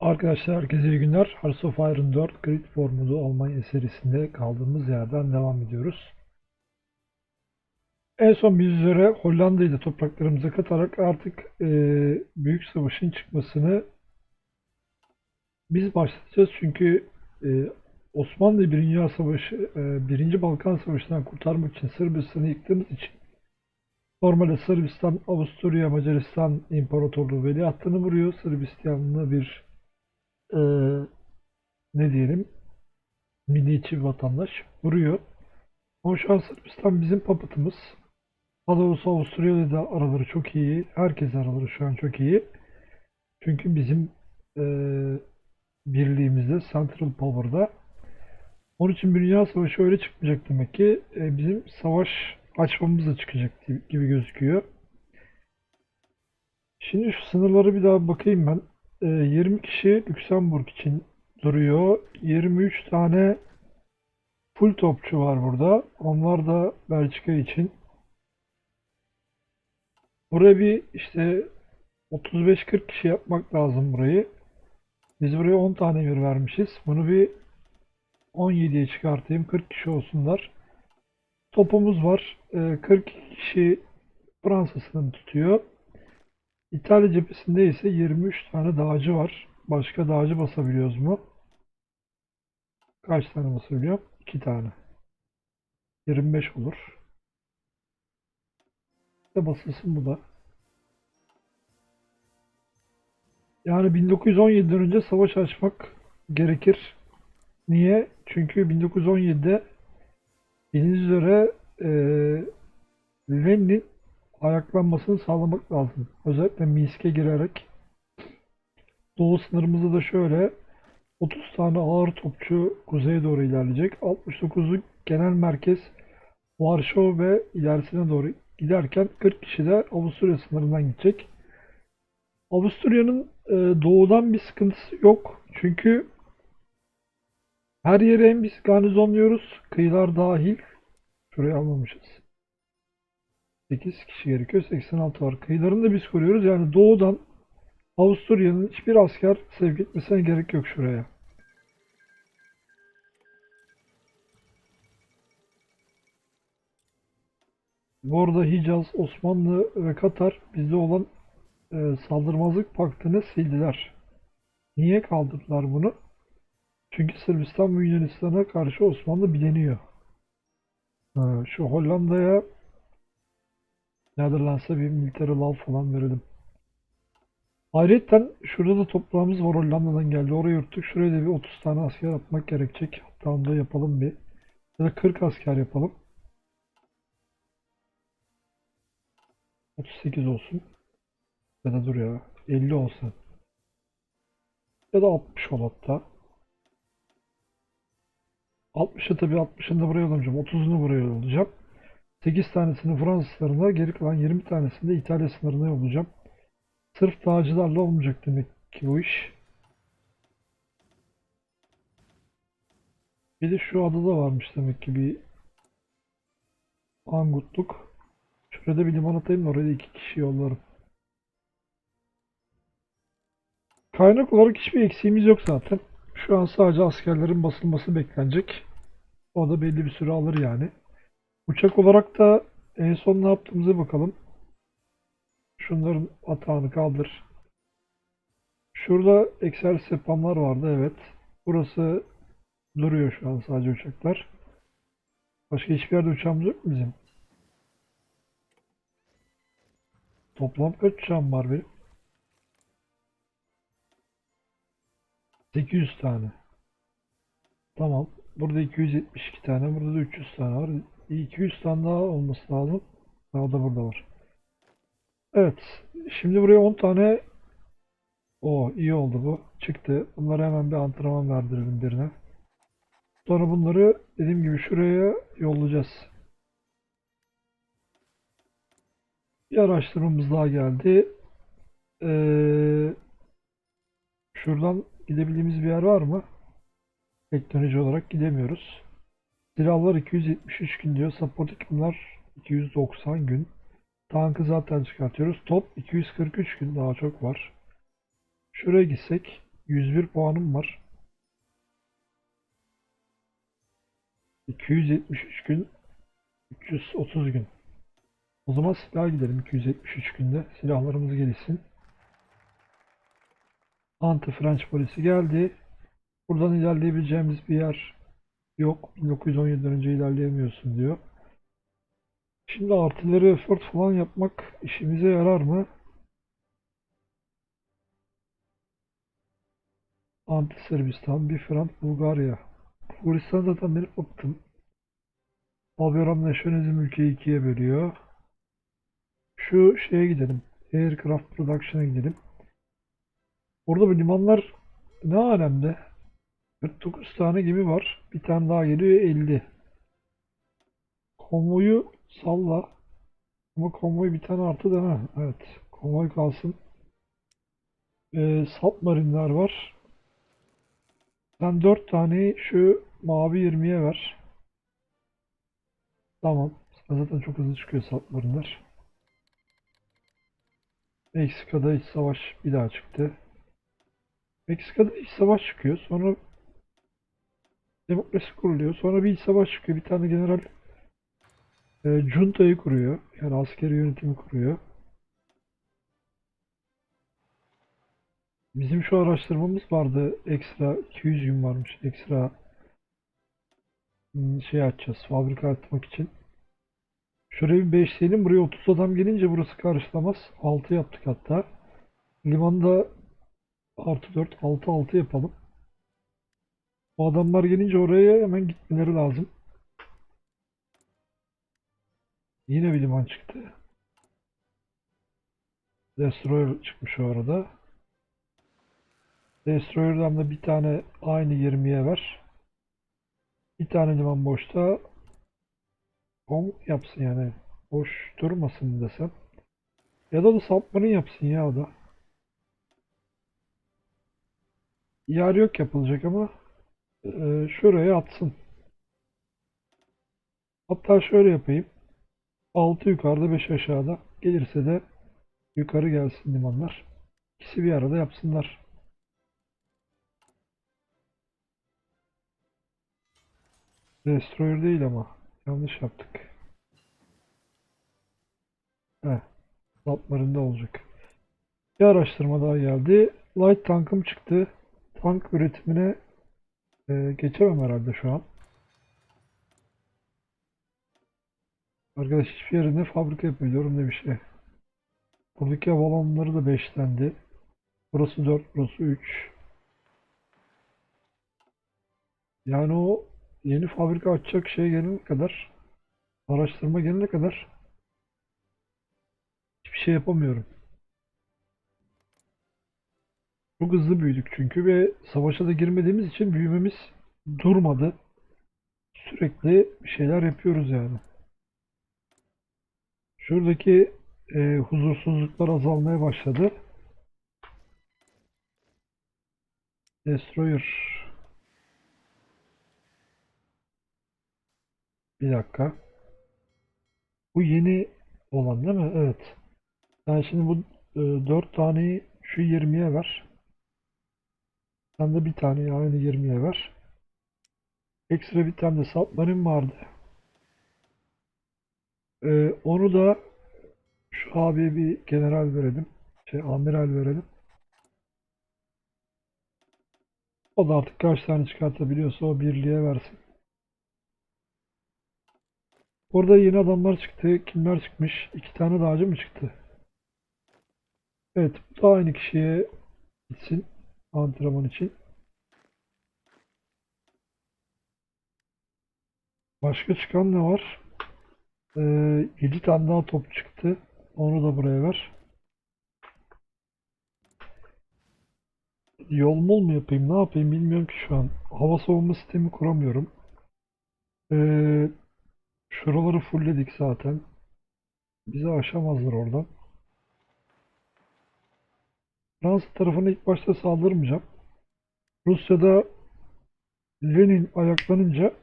Arkadaşlar herkese iyi günler. Hearts of Iron 4 Grid Formu'du Almanya serisinde kaldığımız yerden devam ediyoruz. En son biz üzere Hollanda'yı da topraklarımıza katarak artık e, Büyük Savaş'ın çıkmasını biz başlatacağız. Çünkü e, Osmanlı 1. Dünya Savaşı, e, 1. Balkan Savaşı'ndan kurtarmak için Sırbistan'ı yıktığımız için Normalde Sırbistan, Avusturya, Macaristan İmparatorluğu veliahtını vuruyor. Sırbistanlı bir e, ne diyelim milliyetçi vatandaş vuruyor. Ama şu an Sırbistan bizim papıtımız. Doğrusu Avusturya'da da araları çok iyi. Herkes araları şu an çok iyi. Çünkü bizim e, birliğimizde Central Power'da. Onun için bir dünya savaşı öyle çıkmayacak demek ki. E, bizim savaş açmamız da çıkacak gibi gözüküyor. Şimdi şu sınırları bir daha bakayım ben. E, 20 kişi Lüksemburg için duruyor. 23 tane full topçu var burada. Onlar da Belçika için. Buraya bir işte 35-40 kişi yapmak lazım burayı. Biz buraya 10 tane emir vermişiz. Bunu bir 17'ye çıkartayım. 40 kişi olsunlar. Topumuz var. Ee, 40 kişi Fransa sınırını tutuyor. İtalya cephesinde ise 23 tane dağcı var. Başka dağcı basabiliyoruz mu? Kaç tane basabiliyorum? 2 tane. 25 olur. İşte basılsın bu da. Yani 1917'den önce savaş açmak gerekir. Niye? Çünkü 1917'de bildiğiniz üzere eee Lenin'in ayaklanmasını sağlamak lazım. Özellikle Minsk'e girerek. Doğu sınırımızda da şöyle 30 tane ağır topçu kuzeye doğru ilerleyecek. 69'lu genel merkez Varşova ve ilerisine doğru giderken 40 kişi de Avusturya sınırından gidecek. Avusturya'nın e, doğudan bir sıkıntısı yok. Çünkü her yere hem biz garnizonluyoruz. Kıyılar dahil. Şurayı almamışız. 8 kişi gerekiyor. 86 var. Kıyılarını da biz koruyoruz. Yani doğudan Avusturya'nın hiçbir asker sevk etmesine gerek yok şuraya. Bu arada Hicaz, Osmanlı ve Katar bizde olan e, saldırmazlık paktını sildiler. Niye kaldırdılar bunu? Çünkü Sırbistan ve Yunanistan'a karşı Osmanlı bileniyor. Ha, şu Hollanda'ya Netherlands'a bir military law falan verelim. Ayrıca şurada da toprağımız var Hollanda'dan geldi. Oraya yurttuk. Şuraya da bir 30 tane asker atmak gerekecek. Hatta onu da yapalım bir. Ya da 40 asker yapalım. 38 olsun. Ya da dur ya. 50 olsun. Ya da 60 ol hatta. 60'ı tabii 60'ını da buraya yollayacağım. 30'unu buraya yollayacağım. 8 tanesini Fransız sınırına, geri kalan 20 tanesini de İtalya sınırına yollayacağım. Sırf dağcılarla olmayacak demek ki bu iş. Bir de şu adada varmış demek ki bir angutluk. Şurada bir liman atayım da oraya iki kişi yollarım. Kaynak olarak hiçbir eksiğimiz yok zaten. Şu an sadece askerlerin basılması beklenecek. O da belli bir süre alır yani. Uçak olarak da en son ne yaptığımıza bakalım. Şunların atağını kaldır. Şurada Excel sepamlar vardı evet. Burası duruyor şu an sadece uçaklar. Başka hiçbir yerde uçağımız yok mu bizim? Toplam kaç uçağım var benim? 800 tane. Tamam. Burada 272 tane. Burada da 300 tane var. 200 tane daha olması lazım. Daha da burada var. Evet. Şimdi buraya 10 tane o iyi oldu bu. Çıktı. Bunları hemen bir antrenman verdirelim birine. Sonra bunları dediğim gibi şuraya yollayacağız. Bir araştırmamız daha geldi. Ee, şuradan gidebildiğimiz bir yer var mı? Teknoloji olarak gidemiyoruz. Silahlar 273 gün diyor. Support ekipmanlar 290 gün. Tankı zaten çıkartıyoruz. Top 243 gün daha çok var. Şuraya gitsek 101 puanım var. 273 gün 330 gün. O zaman silah gidelim 273 günde. Silahlarımız gelişsin. Anti French polisi geldi. Buradan ilerleyebileceğimiz bir yer yok. 1917'den önce ilerleyemiyorsun diyor. Şimdi artillery effort falan yapmak işimize yarar mı? Anti Sırbistan, bir Frant Bulgarya. Bulgaristan zaten benim bıktım. Abiram Nationalizm ülkeyi ikiye bölüyor. Şu şeye gidelim. Aircraft Production'a gidelim. Orada bu limanlar ne alemde? 49 tane gemi var. Bir tane daha geliyor 50. Konvoyu salla. Ama konvoy bir tane artı ha. Evet. Konvoy kalsın. Ee, submarinler var. Sen 4 tane şu mavi 20'ye ver. Tamam. Zaten çok hızlı çıkıyor submarinler. Meksika'da iç savaş bir daha çıktı. Meksika'da iç savaş çıkıyor. Sonra demokrasi kuruluyor. Sonra bir savaş çıkıyor. Bir tane general e, junta'yı kuruyor. Yani askeri yönetimi kuruyor. Bizim şu araştırmamız vardı. Ekstra 200 gün varmış. Ekstra hmm, şey açacağız. Fabrika açmak için. Şuraya bir 5 diyelim. Buraya 30 adam gelince burası karşılamaz. 6 yaptık hatta. Limanda artı 4 6 6 yapalım. O adamlar gelince oraya hemen gitmeleri lazım. Yine bir liman çıktı. Destroyer çıkmış o arada. Destroyer'dan da bir tane aynı 20'ye ver. Bir tane liman boşta. Kom yapsın yani. Boş durmasın desem. Ya da da submarine yapsın ya o da. Yer yok yapılacak ama e, şuraya atsın. Hatta şöyle yapayım. 6 yukarıda 5 aşağıda. Gelirse de yukarı gelsin limanlar. İkisi bir arada yapsınlar. Destroyer değil ama. Yanlış yaptık. Heh. Submarine'de olacak. Bir araştırma daha geldi. Light tankım çıktı. Tank üretimine e, geçemem herhalde şu an. Arkadaş hiçbir yerinde fabrika yapıyorum ne bir şey. Buradaki havalanları da 5'lendi. Burası 4, burası 3. Yani o yeni fabrika açacak şey gelene kadar, araştırma gelene kadar hiçbir şey yapamıyorum. Çok hızlı büyüdük çünkü ve savaşa da girmediğimiz için büyümemiz durmadı. Sürekli bir şeyler yapıyoruz yani. Şuradaki e, huzursuzluklar azalmaya başladı. Destroyer. Bir dakika. Bu yeni olan değil mi? Evet. Ben şimdi bu e, 4 taneyi şu 20'ye ver. Sen de bir tane aynı 20'ye ver. Ekstra bir tane de submarine vardı. Ee, onu da şu abiye bir general verelim. Şey amiral verelim. O da artık kaç tane çıkartabiliyorsa o birliğe versin. Orada yeni adamlar çıktı. Kimler çıkmış? İki tane dağcı mı çıktı? Evet, bu da aynı kişiye gitsin antrenman için. Başka çıkan ne var? Ee, 7 tane daha top çıktı. Onu da buraya ver. Yol mol mu yapayım? Ne yapayım bilmiyorum ki şu an. Hava savunma sistemi kuramıyorum. Ee, şuraları fullledik zaten. Bizi aşamazlar oradan. Fransa tarafına ilk başta saldırmayacağım. Rusya'da Lenin ayaklanınca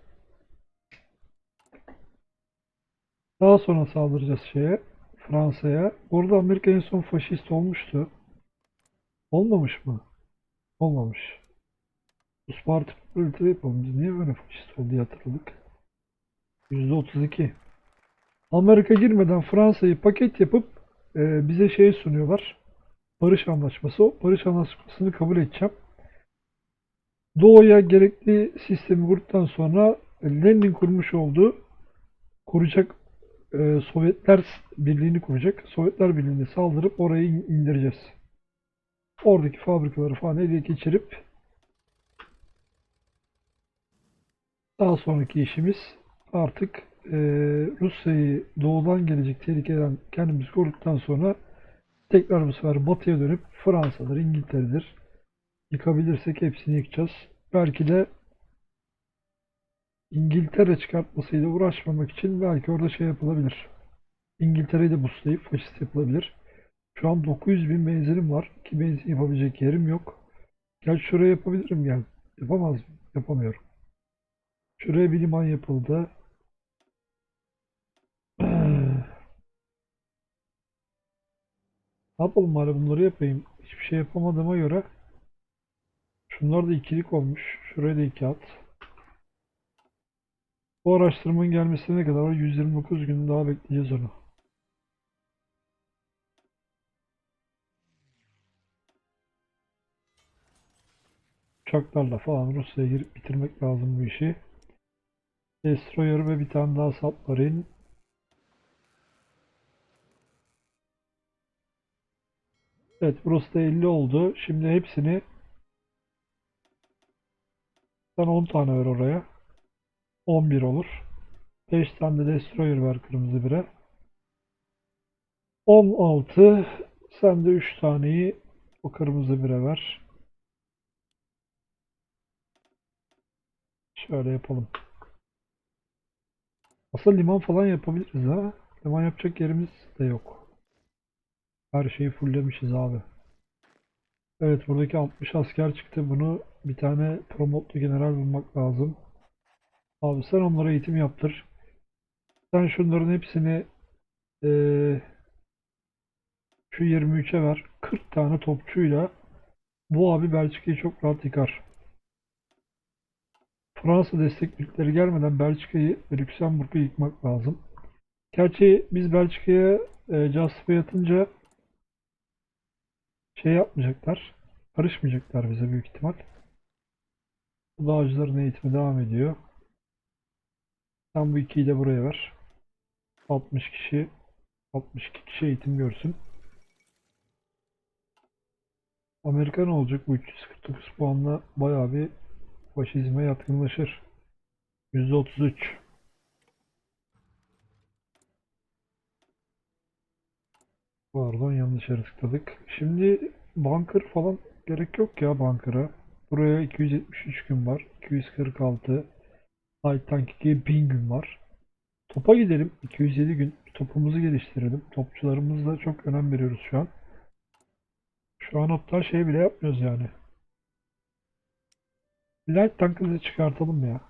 daha sonra saldıracağız şeye Fransa'ya. Orada Amerika en son faşist olmuştu. Olmamış mı? Olmamış. Isparta ülke yapalım. Biz niye böyle faşist oldu hatırladık. %32. Amerika girmeden Fransa'yı paket yapıp e, bize şey sunuyorlar. Barış anlaşması. O barış anlaşmasını kabul edeceğim. Doğu'ya gerekli sistemi kurduktan sonra Lenin kurmuş olduğu kuracak e, Sovyetler Birliği'ni kuracak. Sovyetler Birliği'ne saldırıp orayı in- indireceğiz. Oradaki fabrikaları falan ele geçirip daha sonraki işimiz artık e, Rusya'yı doğudan gelecek tehlikeden kendimizi koruduktan sonra tekrar bu sefer batıya dönüp Fransa'dır, İngiltere'dir yıkabilirsek hepsini yıkacağız. Belki de İngiltere çıkartmasıyla uğraşmamak için belki orada şey yapılabilir. İngiltere'yi de buslayıp faşist yapılabilir. Şu an 900 bin benzinim var. Ki benzin yapabilecek yerim yok. Gel şuraya yapabilirim gel. Yapamaz mıyım? Yapamıyorum. Şuraya bir liman yapıldı. Ne yapalım bari bunları yapayım. Hiçbir şey yapamadığıma göre şunlar da ikilik olmuş. Şuraya da iki at. Bu araştırmanın gelmesine ne kadar var? 129 gün daha bekleyeceğiz onu. Uçaklarla falan Rusya'ya girip bitirmek lazım bu işi. Destroyer ve bir tane daha submarine. Evet burası da 50 oldu. Şimdi hepsini sen 10 tane ver oraya. 11 olur. 5 tane de destroyer ver kırmızı bire. 16 sen de 3 taneyi o kırmızı bire ver. Şöyle yapalım. Aslında liman falan yapabiliriz ha. Liman yapacak yerimiz de yok. Her şeyi fulllemişiz abi. Evet buradaki 60 asker çıktı. Bunu bir tane promotlu general bulmak lazım. Abi sen onlara eğitim yaptır. Sen şunların hepsini eee, şu 23'e ver. 40 tane topçuyla bu abi Belçika'yı çok rahat yıkar. Fransa destek birlikleri gelmeden Belçika'yı ve Lüksemburg'u yıkmak lazım. Gerçi biz Belçika'ya e, Justify atınca şey yapmayacaklar. Karışmayacaklar bize büyük ihtimal. Bu dağcıların eğitimi devam ediyor. Sen bu ikiyi de buraya ver. 60 kişi 62 kişi eğitim görsün. Amerika ne olacak? Bu 349 puanla bayağı bir faşizme yatkınlaşır. %33. Pardon yanlış yere tıkladık. Şimdi bunker falan gerek yok ya bunker'a. Buraya 273 gün var. 246. Light Tank 2 1000 gün var. Topa gidelim. 207 gün. Topumuzu geliştirelim. Topçularımızla çok önem veriyoruz şu an. Şu an hatta şey bile yapmıyoruz yani. Light tankımızı çıkartalım ya.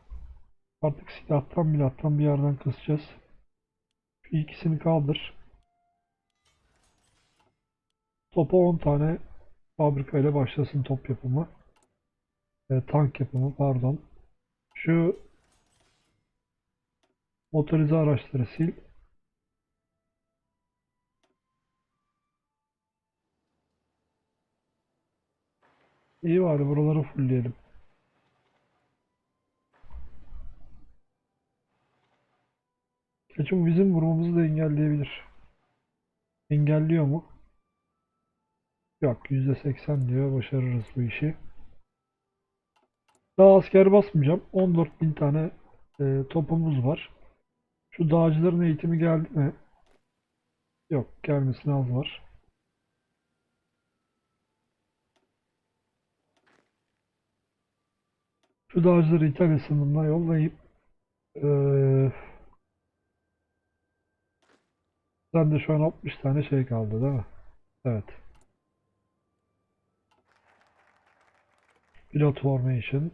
Artık silahtan milahtan bir yerden kısacağız. Şu ikisini kaldır. Topa 10 tane fabrikayla başlasın top yapımı. E, tank yapımı pardon. Şu motorize araçları sil. İyi bari buraları fullleyelim. Gerçi bu bizim vurmamızı da engelleyebilir. Engelliyor mu? Yok %80 diyor. Başarırız bu işi. Daha asker basmayacağım. 14.000 tane e, topumuz var. Şu dağcıların eğitimi geldi mi? Yok gelmesine az var. Şu dağcıları İtalya sınırına yollayıp eee sen de şu an 60 tane şey kaldı değil mi? Evet. Pilot Formation.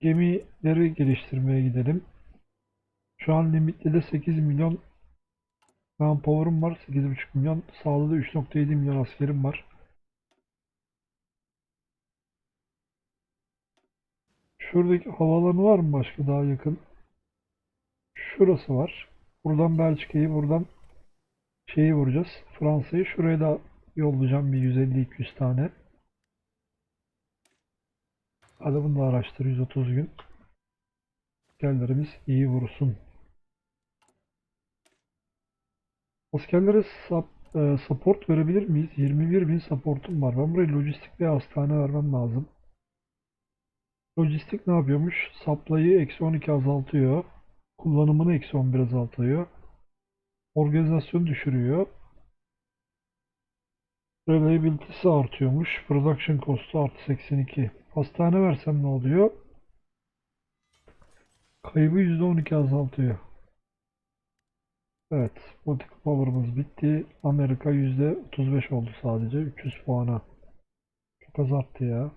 Gemileri geliştirmeye gidelim. Şu an limitli de 8 milyon manpower'ım var. 8,5 milyon. Sağlığı 3.7 milyon askerim var. Şuradaki havalanı var mı başka daha yakın? Şurası var. Buradan Belçika'yı, buradan şeyi vuracağız. Fransa'yı. Şuraya da yollayacağım bir 150-200 tane. Hadi bunu da araştır 130 gün. Askerlerimiz iyi vursun. Askerlere e, support verebilir miyiz? 21 bin supportum var. Ben buraya lojistik ve hastane vermem lazım. Lojistik ne yapıyormuş? Supply'ı eksi 12 azaltıyor. Kullanımını eksi 11 azaltıyor. Organizasyonu düşürüyor. Reliability'si artıyormuş. Production cost'u artı 82. Hastane versem ne oluyor? Kaybı %12 azaltıyor. Evet. Political power'ımız bitti. Amerika %35 oldu sadece. 300 puana. Çok az arttı ya.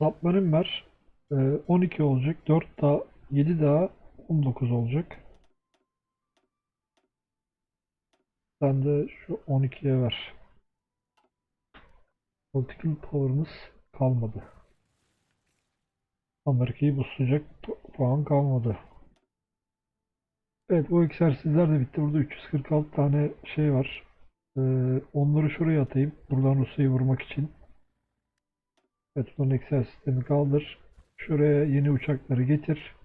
Ver. Ee, 12 olacak. 4 daha 7 daha 19 olacak. Sen de şu 12'ye ver. Political power'ımız kalmadı. Amerika'yı buslayacak pu- puan kalmadı. Evet bu egzersizler de bitti. Burada 346 tane şey var. Ee, onları şuraya atayım. Buradan Rusya'yı vurmak için. Evet bunun egzersizlerini kaldır. Şuraya yeni uçakları getir.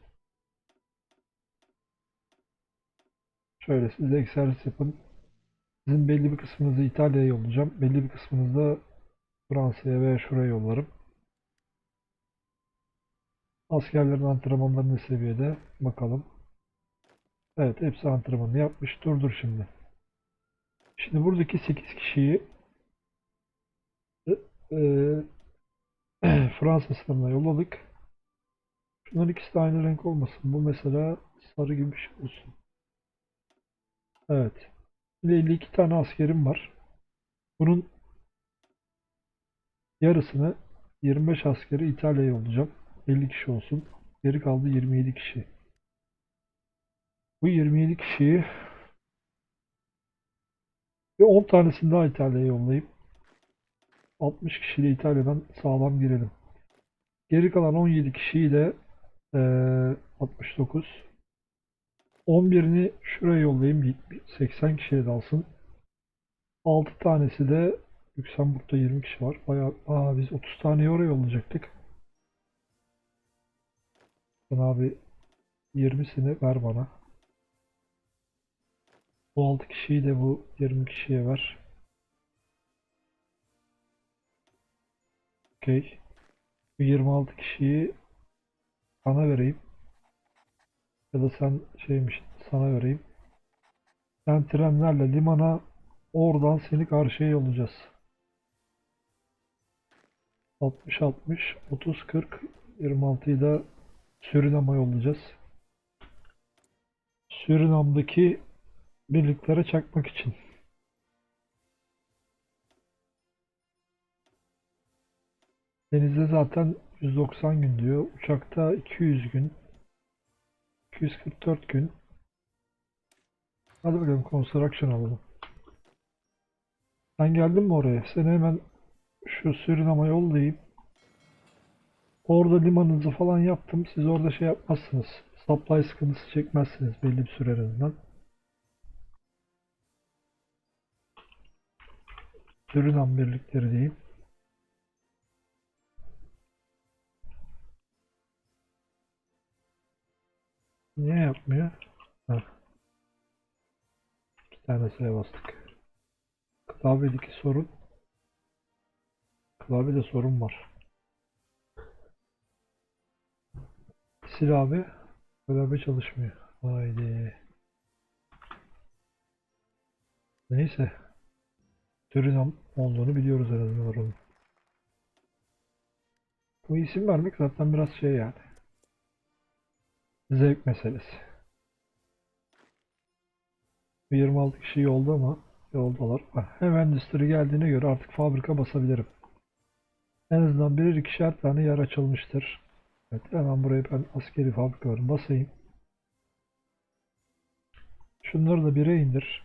Şöyle siz egzersiz yapın. Sizin belli bir kısmınızı İtalya'ya yollayacağım. Belli bir kısmınızı Fransa'ya veya şuraya yollarım. Askerlerin antrenmanları ne seviyede? Bakalım. Evet hepsi antrenmanını yapmış. Dur dur şimdi. Şimdi buradaki 8 kişiyi e, e, Fransa sınırına yolladık. Şunların ikisi de aynı renk olmasın. Bu mesela sarı gibi bir şey olsun. Evet. Şimdi 52 tane askerim var. Bunun yarısını 25 askeri İtalya'ya yollayacağım. 50 kişi olsun. Geri kaldı 27 kişi. Bu 27 kişiyi ve 10 tanesini daha İtalya'ya yollayıp 60 kişiyle İtalya'dan sağlam girelim. Geri kalan 17 kişiyi de eee 69 11'ini şuraya yollayayım. bir- bir 80 kişiye dalsın. 6 tanesi de Lüksemburg'da 20 kişi var. Bayağı, aa biz 30 taneyi oraya yollayacaktık. Sen abi 20'sini ver bana. Bu 6 kişiyi de bu 20 kişiye ver. Okey. Bu 26 kişiyi sana vereyim. Ya da sen şeymiş sana vereyim. Sen trenlerle limana oradan seni karşıya yollayacağız. 60 60 30 40 26'yı da Surinam'a yollayacağız. Surinam'daki birliklere çakmak için. Denizde zaten 190 gün diyor. Uçakta 200 gün. 244 gün. Hadi bakalım construction alalım. Sen geldin mi oraya? Seni hemen şu Surinam'a yollayayım. Orada limanınızı falan yaptım. Siz orada şey yapmazsınız. Supply sıkıntısı çekmezsiniz belli bir süre azından. Surinam birlikleri diyeyim. Niye yapmıyor? Ha. İki tanesine bastık. Klavyedeki sorun. Klavyede sorun var. Sil abi. Klavye çalışmıyor. Haydi. Neyse. Surinam olduğunu biliyoruz en azından. Bu isim vermek zaten biraz şey yani. Zevk meselesi. Bu 26 kişi yolda ama yoldalar. Ah, Hem endüstri geldiğine göre artık fabrika basabilirim. En azından birer ikişer tane yer açılmıştır. Evet hemen burayı ben askeri fabrikalarını basayım. Şunları da bire indir.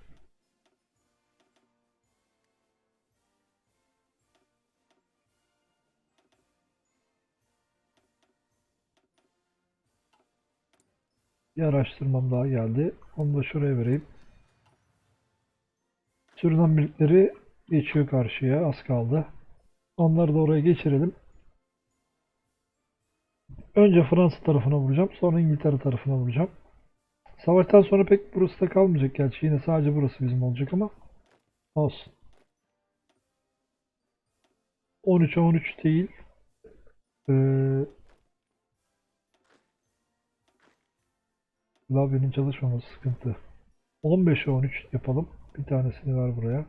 Bir araştırmam daha geldi. Onu da şuraya vereyim. Sürünen birlikleri geçiyor karşıya. Az kaldı. Onları da oraya geçirelim. Önce Fransa tarafına vuracağım. Sonra İngiltere tarafına vuracağım. Savaştan sonra pek burası da kalmayacak gerçi. Yine sadece burası bizim olacak ama olsun. 13'e 13 değil. Ee, Lavyenin çalışmaması sıkıntı. 15'e 13 yapalım. Bir tanesini ver buraya.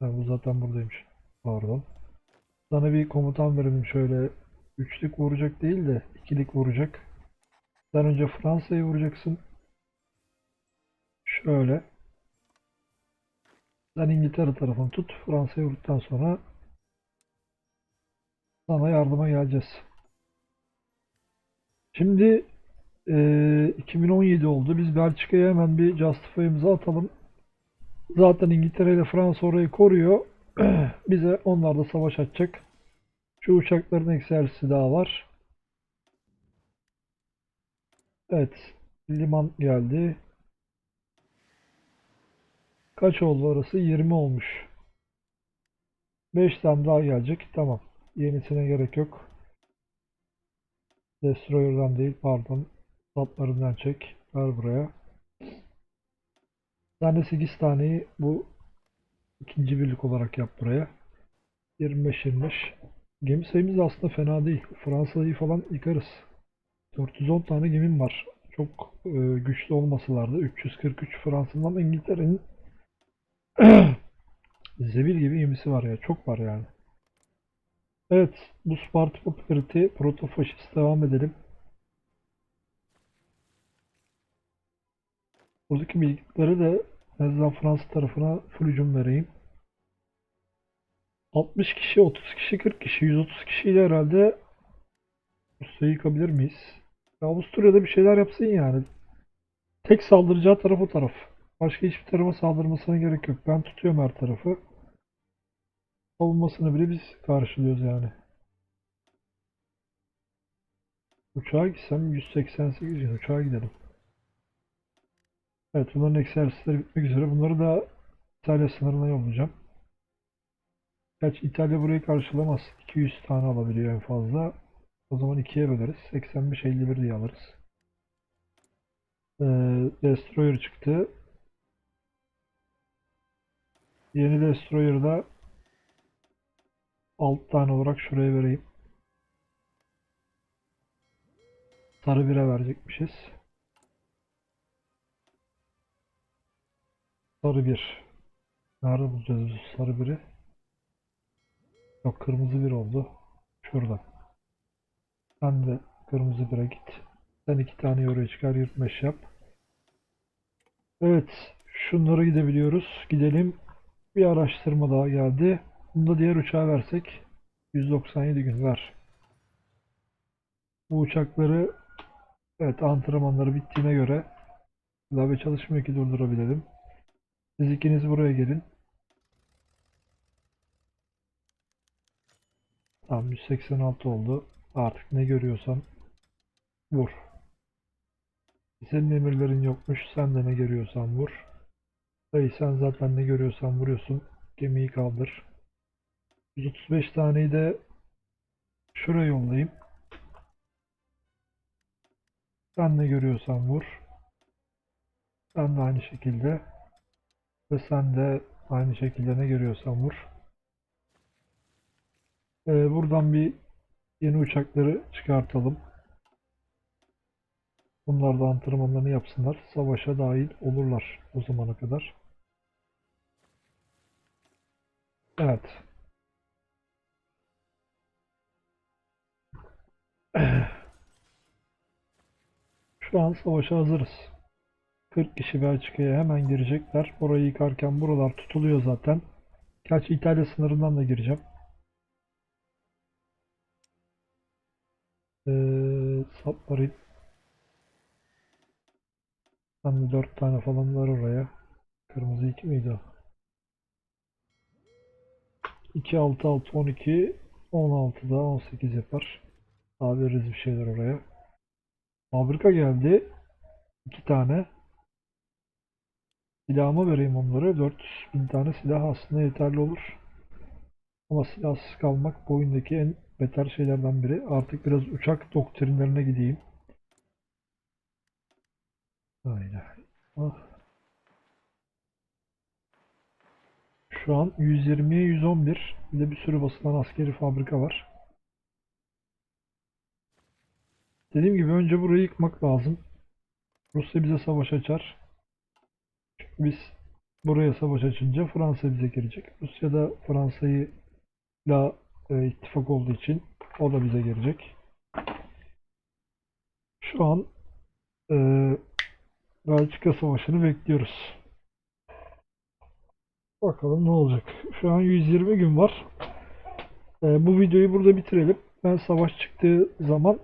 Ha, bu zaten buradaymış. Pardon. Sana bir komutan verelim şöyle. Üçlük vuracak değil de ikilik vuracak. Sen önce Fransa'yı vuracaksın. Şöyle. Sen İngiltere tarafını tut. Fransa'yı vurduktan sonra sana yardıma geleceğiz. Şimdi eee, 2017 oldu. Biz Belçika'ya hemen bir Justify'ımızı atalım. Zaten İngiltere ile Fransa orayı koruyor. Bize onlar da savaş açacak. Şu uçakların egzersizi daha var. Evet. Liman geldi. Kaç oldu orası? 20 olmuş. 5 tane daha gelecek. Tamam. Yenisine gerek yok. Destroyer'dan değil pardon. Saplarından çek. Ver buraya. De 8 taneyi bu ikinci birlik olarak yap buraya. 25-25. Gemi sayımız da aslında fena değil. Fransa'yı falan yıkarız. 410 tane gemim var. Çok e, güçlü olmasalardı. 343 Fransa'dan İngiltere'nin zebil gibi gemisi var ya. Çok var yani. Evet. Bu Sparta Popülarity Protofaşist devam edelim. Buradaki bilgileri de en azından Fransa tarafına full vereyim. 60 kişi, 30 kişi, 40 kişi, 130 kişiyle herhalde Rusya'yı yıkabilir miyiz? Ya Avusturya'da bir şeyler yapsın yani. Tek saldıracağı taraf o taraf. Başka hiçbir tarafa saldırmasına gerek yok. Ben tutuyorum her tarafı. Savunmasını bile biz karşılıyoruz yani. Uçağa gitsem 188 gün uçağa gidelim. Evet bunların egzersizleri bitmek üzere. Bunları da İtalya sınırına yollayacağım. Gerçi İtalya burayı karşılamaz. 200 tane alabiliyor en fazla. O zaman ikiye böleriz. 85-51 diye alırız. Ee, Destroyer çıktı. Yeni Destroyer'da 6 tane olarak şuraya vereyim. Sarı bire verecekmişiz. Sarı bir. Nerede bulacağız sarı biri? Yok kırmızı bir oldu. Şurada. Sen de kırmızı bire git. Sen iki tane oraya çıkar 25 yap. Evet. Şunlara gidebiliyoruz. Gidelim. Bir araştırma daha geldi. Bunu da diğer uçağa versek 197 gün ver. Bu uçakları evet antrenmanları bittiğine göre klavye çalışmıyor ki durdurabilelim. Siz ikiniz buraya gelin. Tamam 186 oldu. Artık ne görüyorsan vur. Senin emirlerin yokmuş. Sen de ne görüyorsan vur. Dayı sen zaten ne görüyorsan vuruyorsun. Gemiyi kaldır. 135 taneyi de şuraya yollayayım. Sen ne görüyorsan vur. Sen de aynı şekilde. Ve sen de aynı şekilde ne görüyorsan vur. Ee, buradan bir yeni uçakları çıkartalım. Bunlar da antrenmanlarını yapsınlar. Savaşa dahil olurlar o zamana kadar. Evet. Şu an savaşa hazırız. 40 kişi Belçika'ya hemen girecekler. Orayı yıkarken buralar tutuluyor zaten. Gerçi İtalya sınırından da gireceğim. Ee. Ben de 4 tane falan var oraya. Kırmızı 2 miydi o? 2, 6, 6, 12, 16 da 18 yapar. Daha veririz bir şeyler oraya. Fabrika geldi. İki tane. Silahımı vereyim onlara. 4000 tane silah aslında yeterli olur. Ama silahsız kalmak bu oyundaki en beter şeylerden biri. Artık biraz uçak doktrinlerine gideyim. Aynen. Ah. Şu an 120'ye 111. Bir de bir sürü basılan askeri fabrika var. Dediğim gibi önce burayı yıkmak lazım. Rusya bize savaş açar. Biz buraya savaş açınca Fransa bize girecek. Rusya da Fransa'yı la e, ittifak olduğu için o da bize gelecek. Şu an e, Belçika Savaşı'nı bekliyoruz. Bakalım ne olacak. Şu an 120 gün var. E, bu videoyu burada bitirelim. Ben savaş çıktığı zaman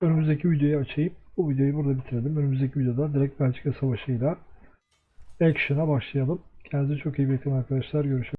önümüzdeki videoyu açayım. Bu videoyu burada bitirelim. Önümüzdeki videoda direkt Belçika Savaşı'yla action'a başlayalım. Kendinize çok iyi bakın arkadaşlar. Görüşürüz.